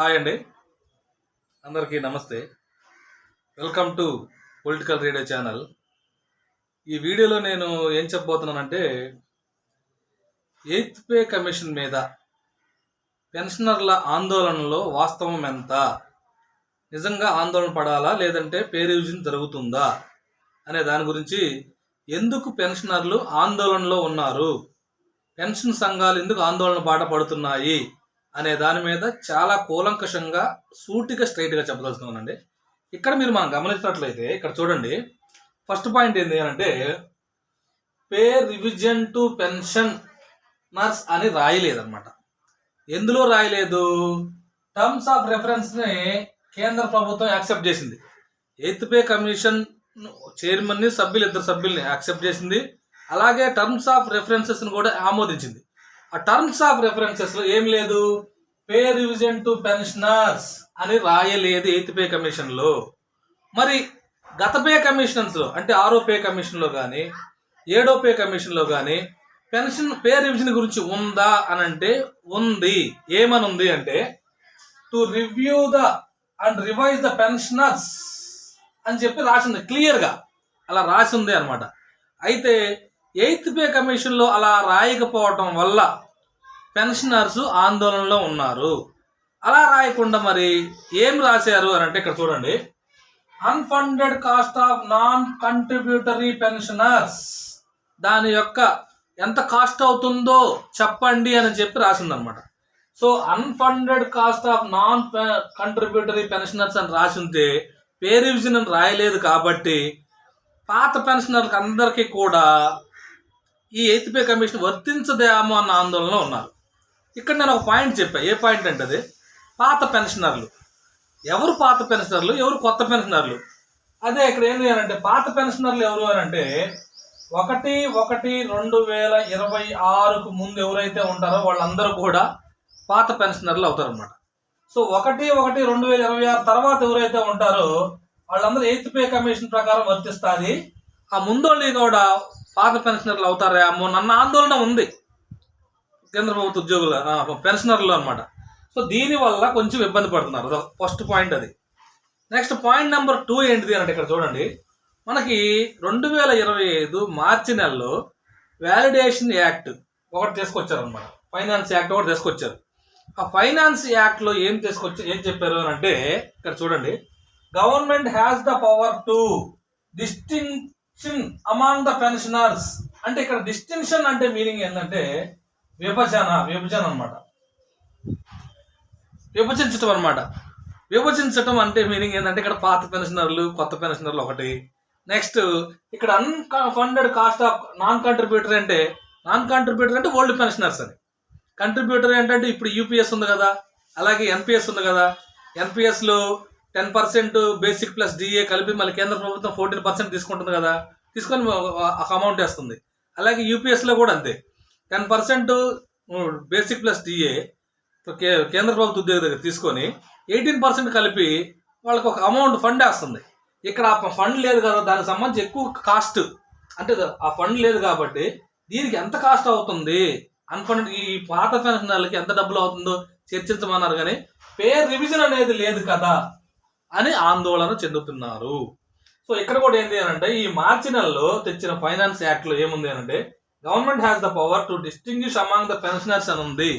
Hi అండి. అందరికీ నమస్తే. Welcome to political radio channel. ఈ వీడియోలో నేను ఏం చెప్పబోతున్నానంటే ఎయిత్ పే కమిషన్ మీద పెన్షనర్ల ఆందోళనలో వాస్తవం ఎంత? నిజంగా ఆందోళన పడాలా? లేదంటే పే రివిజన్ జరుగుతుందా? అనే దాని గురించి ఎందుకు పెన్షనర్లు ఆందోళనలో ఉన్నారు? పెన్షన్ సంఘాలు ఎందుకు ఆందోళన బాట పడుతున్నాయి? అనే దాని మీద చాలా కూలంకషంగా సూటిగా స్ట్రైట్గా చెప్పదలుచుకున్నానండి ఇక్కడ మీరు మనం గమనించినట్లయితే ఇక్కడ చూడండి. ఫస్ట్ పాయింట్ ఏంటి అంటే pay revision to pensioners అని రాయలేదన్నమాట. ఎందులో రాయలేదు? టర్మ్స్ ఆఫ్ రెఫరెన్స్ని కేంద్ర ప్రభుత్వం యాక్సెప్ట్ చేసింది. ఎయిత్ పే కమిషన్ చైర్మన్ని సభ్యులు ఇద్దరు సభ్యుల్ని యాక్సెప్ట్ చేసింది. అలాగే టర్మ్స్ ఆఫ్ రెఫరెన్సెస్ని కూడా ఆమోదించింది. ఆ టర్మ్స్ ఆఫ్ రెఫరెన్సెస్లో ఏం లేదు. పే రివిజన్ టు పెన్షనర్స్ అని రాయలేదు ఎయిత్ పే కమిషన్లో మరి గత పే కమిషన్స్లో అంటే ఆరో పే కమిషన్లో కానీ ఏడో పే కమిషన్లో కానీ పెన్షన్ పే రివిజన్ గురించి ఉందా అని అంటే ఉంది. ఏమని ఉంది అంటే to review the and revise the pensioners అని చెప్పి రాసింది క్లియర్గా అలా రాసి ఉంది అనమాట అయితే ఎయిత్ పే కమిషన్లో అలా రాయకపోవటం వల్ల పెన్షనర్స్ ఆందోళనలో ఉన్నారు. అలా రాయకుండా మరి ఏం రాశారు అని అంటే ఇక్కడ చూడండి. Unfunded cost of non contributory pensioners దాని యొక్క ఎంత కాస్ట్ అవుతుందో చెప్పండి అని చెప్పి రాసిందనమాట so unfunded cost of non contributory pensioners అని రాసి ఉంటే పే రివిజన్ అని రాయలేదు కాబట్టి పాత పెన్షనర్లకు అందరికీ కూడా ఈ ఎయిత్ పే కమిషన్ వర్తించదేమో అన్న ఆందోళనలో ఉన్నారు. ఇక్కడ నేను ఒక పాయింట్ చెప్పాను ఏ పాయింట్ అంటే అది? పాత పెన్షనర్లు. ఎవరు పాత పెన్షనర్లు? ఎవరు కొత్త పెన్షనర్లు? అదే ఇక్కడ ఏం అని అంటే పాత పెన్షనర్లు ఎవరు అని అంటే ఒకటి ఒకటి రెండు వేల ఇరవై ఆరుకు ముందు ఎవరైతే ఉంటారో వాళ్ళందరూ కూడా పాత పెన్షనర్లు అవుతారన్నమాట. సో ఒకటి ఒకటి రెండు వేల ఇరవై ఆరు తర్వాత ఎవరైతే ఉంటారో వాళ్ళందరూ ఎయిత్ పే కమిషన్ ప్రకారం వర్తిస్తుంది. ఆ ముందోళ్ళు కూడా పాత పెన్షనర్లు అవుతారేమో నన్న ఆందోళన ఉంది. కేంద్ర ప్రభుత్వ ఉద్యోగుల పెన్షనర్లు అనమాట సో దీనివల్ల కొంచెం ఇబ్బంది పడుతున్నారు. అదొక ఫస్ట్ పాయింట్ అది. నెక్స్ట్ పాయింట్ నెంబర్ టూ ఏంటిది అంటే ఇక్కడ చూడండి. మనకి రెండు వేల ఇరవై ఐదు మార్చి నెలలో వ్యాలిడేషన్ యాక్ట్ ఒకటి తీసుకొచ్చారనమాట ఫైనాన్స్ యాక్ట్ ఒకటి తీసుకొచ్చారు. ఆ ఫైనాన్స్ యాక్ట్లో ఏం తీసుకొచ్చి ఏం చెప్పారు అని అంటే ఇక్కడ చూడండి. Government has the power to distinction among the pensioners అంటే ఇక్కడ డిస్టింక్షన్ అంటే మీనింగ్ ఏంటంటే విభజన విభజన అనమాట విభజించటం అన్నమాట. విభజించటం అంటే మీనింగ్ ఏంటంటే ఇక్కడ పాత పెన్షనర్లు కొత్త పెన్షనర్లు ఒకటి. నెక్స్ట్ ఇక్కడ unfunded cost of non contributor అంటే నాన్ కంట్రిబ్యూటర్ అంటే ఓల్డ్ పెన్షనర్స్ అని. కంట్రిబ్యూటర్ ఏంటంటే ఇప్పుడు యూపీఎస్ ఉంది కదా అలాగే ఎన్పిఎస్ ఉంది కదా. ఎన్పిఎస్లో ten percent basic plus DA కలిపి మళ్ళీ కేంద్ర ప్రభుత్వం ఫోర్టీన్ పర్సెంట్ తీసుకుంటుంది కదా తీసుకొని ఒక అమౌంట్ వేస్తుంది. అలాగే యూపీఎస్లో కూడా అంతే. Ten percent basic plus DA కే- కేంద్ర ప్రభుత్వ ఉద్యోగి దగ్గర తీసుకొని ఎయిటీన్ పర్సెంట్ కలిపి వాళ్ళకి ఒక అమౌంట్ ఫండ్ వేస్తుంది. ఇక్కడ ఆ ఫండ్ లేదు కదా దానికి సంబంధించి ఎక్కువ కాస్ట్ అంటే ఆ ఫండ్ లేదు కాబట్టి దీనికి ఎంత కాస్ట్ అవుతుంది అన్ఫండ్ ఈ పాత పెన్షనర్లకి ఎంత డబ్బులు అవుతుందో చర్చించమన్నారు కానీ పే రివిజన్ అనేది లేదు కదా. అని ఆందోళన చెందుతున్నారు. సో ఇక్కడ కూడా ఏంటి అంటే ఈ మార్చి నెలలో తెచ్చిన ఫైనాన్స్ యాక్ట్లో ఏముంది అని అంటే government has the power to distinguish among the pensioners అని ఉంది.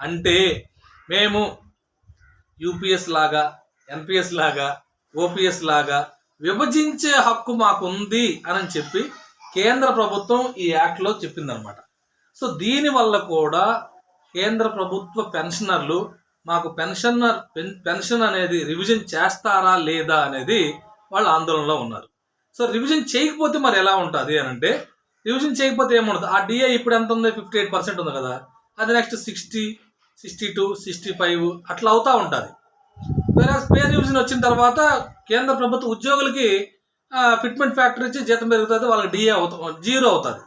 అంటే మేము యూపీఎస్ లాగా ఎన్పిఎస్ లాగా ఓపీఎస్ లాగా విభజించే హక్కు మాకు ఉంది అని చెప్పి కేంద్ర ప్రభుత్వం ఈ యాక్ట్లో చెప్పిందనమాట. సో దీనివల్ల కూడా కేంద్ర ప్రభుత్వ పెన్షనర్లు మాకు పెన్షనర్ పెన్- పెన్షన్ అనేది రివిజన్ చేస్తారా లేదా అనేది వాళ్ళు ఆందోళనలో ఉన్నారు. సో రివిజన్ చేయకపోతే మరి ఎలా ఉంటుంది అని అంటే రివిజన్ చేయకపోతే ఏముంటుంది ఆ డిఏ ఇప్పుడు ఎంత ఉంది? ఫిఫ్టీ ఎయిట్ పర్సెంట్ ఉంది కదా. అది next sixty sixty two sixty five అట్లా అవుతూ ఉంటుంది. వేరే పే రివిజన్ వచ్చిన తర్వాత కేంద్ర ప్రభుత్వ ఉద్యోగులకి ఫిట్మెంట్ ఫ్యాక్టర్ ఇచ్చి జీతం పెరుగుతుంది వాళ్ళకి డిఏ అవుతుంది జీరో అవుతుంది.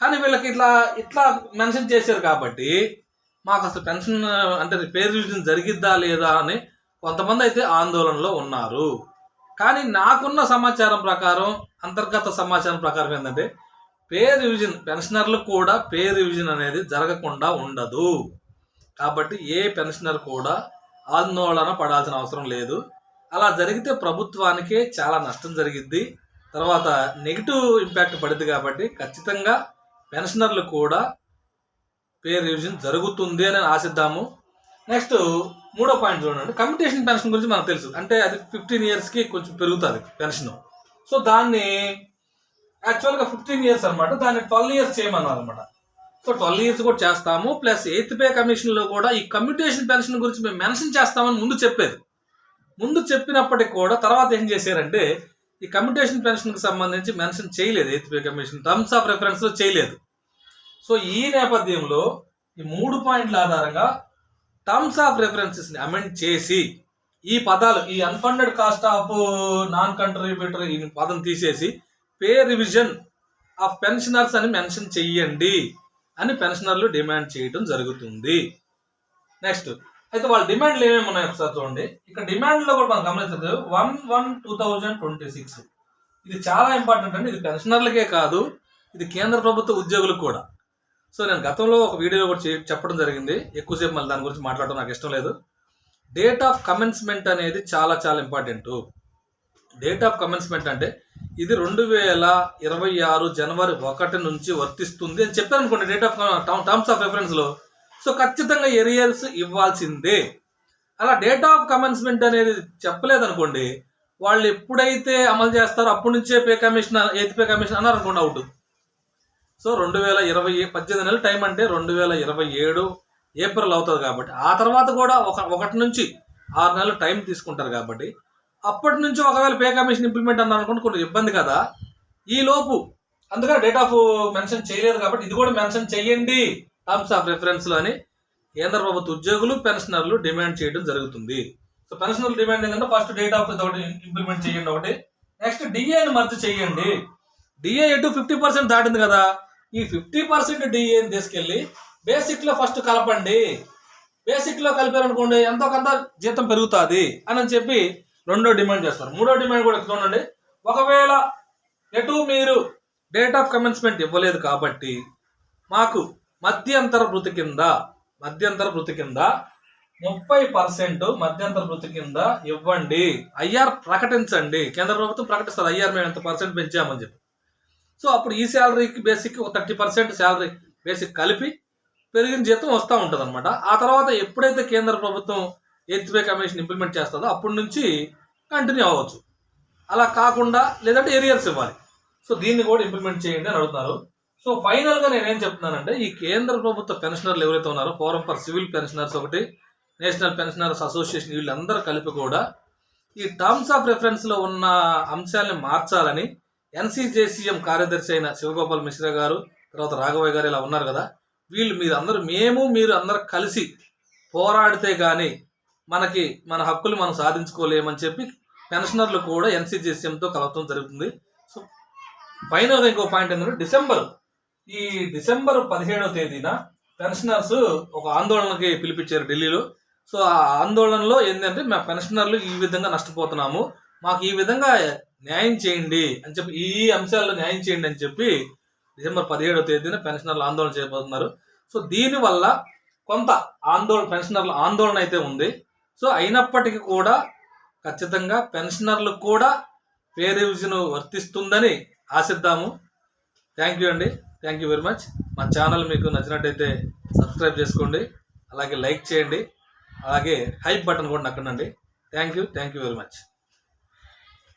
కానీ వీళ్ళకి ఇట్లా ఇట్లా మెన్షన్ చేశారు కాబట్టి మాకు అసలు పెన్షన్ అంటే పేరు రివిజన్ జరిగిద్దా లేదా అని కొంతమంది అయితే ఆందోళనలో ఉన్నారు. కానీ నాకున్న సమాచారం ప్రకారం అంతర్గత సమాచారం ప్రకారం ఏంటంటే పే రివిజన్ పెన్షనర్లు కూడా పే రివిజన్ అనేది జరగకుండా ఉండదు. కాబట్టి ఏ పెన్షనర్ కూడా ఆందోళన పడాల్సిన అవసరం లేదు. అలా జరిగితే ప్రభుత్వానికే చాలా నష్టం జరిగిద్ది. తర్వాత నెగిటివ్ ఇంపాక్ట్ పడింది కాబట్టి ఖచ్చితంగా పెన్షనర్లు కూడా పే రివిజన్ జరుగుతుంది అని ఆశిద్దాము. నెక్స్ట్ మూడో పాయింట్ చూడండి. కమ్యూటేషన్ పెన్షన్ గురించి మనకు తెలుసు. అంటే అది ఫిఫ్టీన్ ఇయర్స్కి కొంచెం పెరుగుతుంది పెన్షన్ సో దాన్ని యాక్చువల్గా ఫిఫ్టీన్ ఇయర్స్ అనమాట దాన్ని ట్వెల్వ్ ఇయర్స్ చేయమన్నారు అనమాట సో ట్వెల్వ్ ఇయర్స్ కూడా చేస్తాము. ప్లస్ ఎయిత్ పే కమిషన్లో కూడా ఈ కమ్యూటేషన్ పెన్షన్ గురించి మేము మెన్షన్ చేస్తామని ముందు చెప్పేది. ముందు చెప్పినప్పటికి కూడా తర్వాత ఏం చేశారంటే ఈ కమ్యూటేషన్ పెన్షన్కి సంబంధించి మెన్షన్ చేయలేదు. Eighth pay commission terms of రెఫరెన్స్లో చేయలేదు. సో ఈ నేపథ్యంలో ఈ మూడు పాయింట్ల ఆధారంగా టర్మ్స్ ఆఫ్ రెఫరెన్సెస్ని అమెండ్ చేసి ఈ పదాలు ఈ unfunded cost of non contributory ఈ పదం తీసేసి పే రివిజన్ ఆఫ్ పెన్షనర్స్ అని మెన్షన్ చెయ్యండి అని పెన్షనర్లు డిమాండ్ చేయడం జరుగుతుంది. నెక్స్ట్ అయితే వాళ్ళ డిమాండ్లు ఏమేమి ఉన్నాయి ఒకసారి చూడండి. ఇక్కడ డిమాండ్లో కూడా మనం గమనించదు one one two thousand twenty six ఇది చాలా ఇంపార్టెంట్ అండి. ఇది పెన్షనర్లకే కాదు. ఇది కేంద్ర ప్రభుత్వ ఉద్యోగులకు కూడా. సో నేను గతంలో ఒక వీడియో కూడా చెప్పడం జరిగింది. ఎక్కువసేపు మళ్ళీ దాని గురించి మాట్లాడడం నాకు ఇష్టం లేదు. డేట్ ఆఫ్ కమెన్స్మెంట్ అనేది చాలా చాలా ఇంపార్టెంట్ డేట్ ఆఫ్ కమెన్స్మెంట్ అంటే ఇది రెండు వేల ఇరవై ఆరు జనవరి ఒకటి నుంచి వర్తిస్తుంది అని చెప్పాను అనుకోండి డేట్ ఆఫ్ టర్మ్స్ ఆఫ్ రెఫరెన్స్లో సో ఖచ్చితంగా ఎరియర్స్ ఇవ్వాల్సిందే. అలా డేట్ ఆఫ్ కమెన్స్మెంట్ అనేది చెప్పలేదు అనుకోండి వాళ్ళు ఎప్పుడైతే అమలు చేస్తారో అప్పటి నుంచే pay commission eighth pay commission అన్నారనుకోండి అవుట్ సో రెండు వేల ఇరవై పద్దెనిమిది నెలల టైం అంటే రెండు వేల ఇరవై ఏడు ఏప్రిల్ అవుతుంది కాబట్టి ఆ తర్వాత కూడా ఒక ఒకటి నుంచి ఆరు నెలలు టైం తీసుకుంటారు కాబట్టి అప్పటి నుంచి ఒకవేళ పే కమిషన్ ఇంప్లిమెంట్ అన్న అనుకుంటే కొంచెం ఇబ్బంది కదా. ఈ లోపు అందుకని డేట్ ఆఫ్ మెన్షన్ చేయలేదు కాబట్టి ఇది కూడా మెన్షన్ చేయండి. టర్మ్స్ ఆఫ్ రెఫరెన్స్లో అని కేంద్ర ప్రభుత్వ ఉద్యోగులు పెన్షనర్లు డిమాండ్ చేయడం జరుగుతుంది. సో పెన్షనర్లు డిమాండ్ ఏంటంటే ఫస్ట్ డేట్ ఆఫ్ ఒకటి ఇంప్లిమెంట్ చేయండి ఒకటి. నెక్స్ట్ డిఏని మర్చి చేయండి. డిఏ ఎటు ఫిఫ్టీ పర్సెంట్ దాటింది కదా. ఈ ఫిఫ్టీ పర్సెంట్ డిఏని తీసుకెళ్ళి బేసిక్లో ఫస్ట్ కలపండి. బేసిక్లో కలిపారనుకోండి ఎంతో కొంత జీతం పెరుగుతుంది అని చెప్పి రెండో డిమాండ్ చేస్తారు. మూడో డిమాండ్ కూడా చూడండి ఒకవేళ ఎటు మీరు డేట్ ఆఫ్ కమెన్స్మెంట్ ఇవ్వలేదు కాబట్టి మాకు మధ్యంతర వృత్తి కింద మధ్యంతర వృత్తి కింద ముప్పై పర్సెంట్ మధ్యంతర వృత్తి కింద ఇవ్వండి. ఐఆర్ ప్రకటించండి. కేంద్ర ప్రభుత్వం ప్రకటిస్తారు ఐఆర్ మేము ఎంత పర్సెంట్ పెంచామని చెప్పి. సో అప్పుడు ఈ శాలరీకి బేసిక్ ఒక థర్టీ పర్సెంట్ శాలరీ బేసిక్ కలిపి పెరిగిన జీతం వస్తూ ఉంటుంది అనమాట ఆ తర్వాత ఎప్పుడైతే కేంద్ర ప్రభుత్వం ఎయిత్ పే కమిషన్ ఇంప్లిమెంట్ చేస్తుందో అప్పటి నుంచి కంటిన్యూ అవ్వచ్చు. అలా కాకుండా లేదంటే ఏరియర్స్ ఇవ్వాలి. సో దీన్ని కూడా ఇంప్లిమెంట్ చేయండి అని అడుగుతున్నారు. సో ఫైనల్గా నేనేం చెప్తున్నానంటే ఈ కేంద్ర ప్రభుత్వ పెన్షనర్లు ఎవరైతే ఉన్నారో ఫోరం ఫర్ సివిల్ పెన్షనర్స్ ఒకటి నేషనల్ పెన్షనర్స్ అసోసియేషన్ వీళ్ళందరూ కలిపి కూడా ఈ టర్మ్స్ ఆఫ్ రెఫరెన్స్లో ఉన్న అంశాలని మార్చాలని ఎన్సీజేసీఎం కార్యదర్శి అయిన శివగోపాల్ మిశ్రా గారు తర్వాత రాఘవయ్య గారు ఇలా ఉన్నారు కదా వీళ్ళు మీరు అందరూ మేము మీరు అందరు కలిసి పోరాడితే కానీ మనకి మన హక్కులు మనం సాధించుకోలేమని చెప్పి పెన్షనర్లు కూడా ఎన్సీజేసీఎంతో కలవటం జరుగుతుంది. సో ఫైనల్గా ఇంకో పాయింట్ ఏంటంటే డిసెంబర్. ఈ డిసెంబర్ పదిహేడవ తేదీన పెన్షనర్స్ ఒక ఆందోళనకి పిలిపించారు ఢిల్లీలో. సో ఆ ఆందోళనలో ఏంటంటే మా పెన్షనర్లు ఈ విధంగా నష్టపోతున్నాము. మాకు ఈ విధంగా న్యాయం చేయండి అని చెప్పి ఈ అంశాల్లో న్యాయం చేయండి అని చెప్పి డిసెంబర్ పదిహేడవ తేదీన పెన్షనర్లు ఆందోళన చేయబోతున్నారు. సో దీనివల్ల కొంత ఆందోళన పెన్షనర్ల ఆందోళన అయితే ఉంది. సో అయినప్పటికీ కూడా ఖచ్చితంగా పెన్షనర్లు కూడా పే రివిజన్ వర్తిస్తుందని ఆశిద్దాము. థ్యాంక్ యూ అండి. Thank you very much. మా ఛానల్ మీకు నచ్చినట్టయితే సబ్స్క్రైబ్ చేసుకోండి. అలాగే లైక్ చేయండి. అలాగే హైప్ బటన్ కూడా నొక్కండి. Thank you. Thank you very much.